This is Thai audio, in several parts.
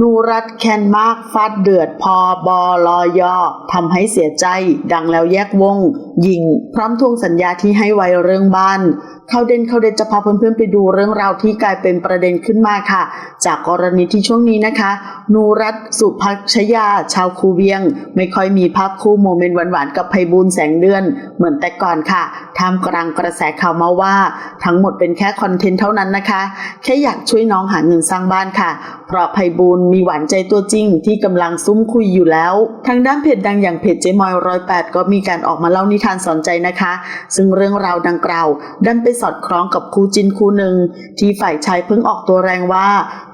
นูรัตแคนมากฟาดเดือดพอบอลอยอทำให้เสียใจ ดังแล้วแยกวง ยิง พร้อมทวงสัญญาที่ให้ไว้เรื่องบ้าน ข้าเด่นเข้าเด่นจะพาเพื่อนๆไปดูเรื่องราวที่กลายเป็นประเด็นขึ้นมาค่ะ จากกรณีที่ช่วงนี้นะคะ นูรัตสุภัชยา ชาวคูเวียง ไม่ค่อยมีภาพคู่โมเมนต์หวานๆกับไพบูลแสงเดือน เหมือนแต่ก่อนค่ะท่ามกลางกระแสข่าวมาว่า ทั้งหมดเป็นแค่คอนเทนต์เท่านั้นนะคะ แค่อยากช่วยน้องหาเงินสร้างบ้านค่ะ เพราะไพบูลมีหวานใจตัวจริงที่กำลังซุ่มคุยอยู่แล้ว ทางด้านเพจดังอย่างเพจเจมอยร้อยแปดก็มีการออกมาเล่านิทานสอนใจนะคะ ซึ่งเรื่องราวดังกล่าวดันไปสอดคล้องกับคู่จินคู่หนึ่ง ที่ฝ่ายชายเพิ่งออกตัวแรงว่า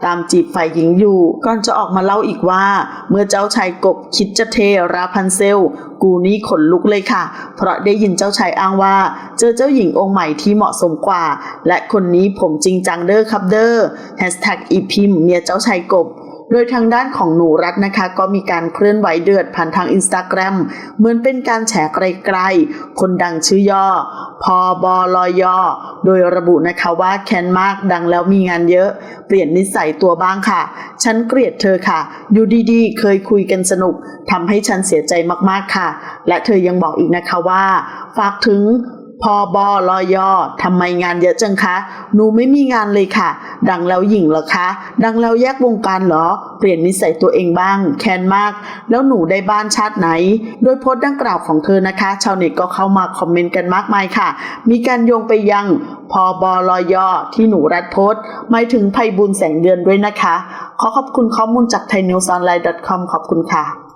ตามจีบฝ่ายหญิงอยู่ ก่อนจะออกมาเล่าอีกว่า เมื่อเจ้าชายกบคิดจะเทราพันเซล กูนี่ขนลุกเลยค่ะ เพราะได้ยินเจ้าชายอ้างว่า เจอเจ้าหญิงองค์ใหม่ที่เหมาะสมกว่า และคนนี้ผมจริงจังเด้อครับเด้อแฮชแท็กอีพิมเมียเจ้าชายกบ โดยทางด้านของหนูรัตนะคะก็มีการเคลื่อนไหวเดือดผ่านทางอินสตาแกรมเหมือนเป็นการแฉไกลๆ คนดังชื่อย่อ พอบอลอยอ โดยระบุนะคะว่าแคนมากดังแล้วมีงานเยอะ เปลี่ยนนิสัยตัวบ้างค่ะ ฉันเกลียดเธอค่ะ อยู่ดีๆ เคยคุยกันสนุกทำให้ฉันเสียใจมากๆค่ะ และเธอยังบอกอีกนะคะว่า ฝากถึง พอบอลอยอทำไมงานเยอะจังคะ หนูไม่มีงานเลยค่ะ ดังแล้วหญิงเหรอคะ ดังแล้วแยกวงการเหรอ เปลี่ยนนิสัยตัวเองบ้าง แค้นมาก แล้วหนูได้บ้านชาติไหน โดยโพสต์ดังกล่าวของเธอนะคะ ชาวเน็ตก็เข้ามาคอมเมนต์กันมากมายค่ะ มีการโยงไปยังพอบอลอยอที่หนูรัดโพสต์หมายถึงไพบุญแสงเดือนด้วยนะคะ ขอขอบคุณข้อมูลจาก thainews online com ขอบคุณค่ะ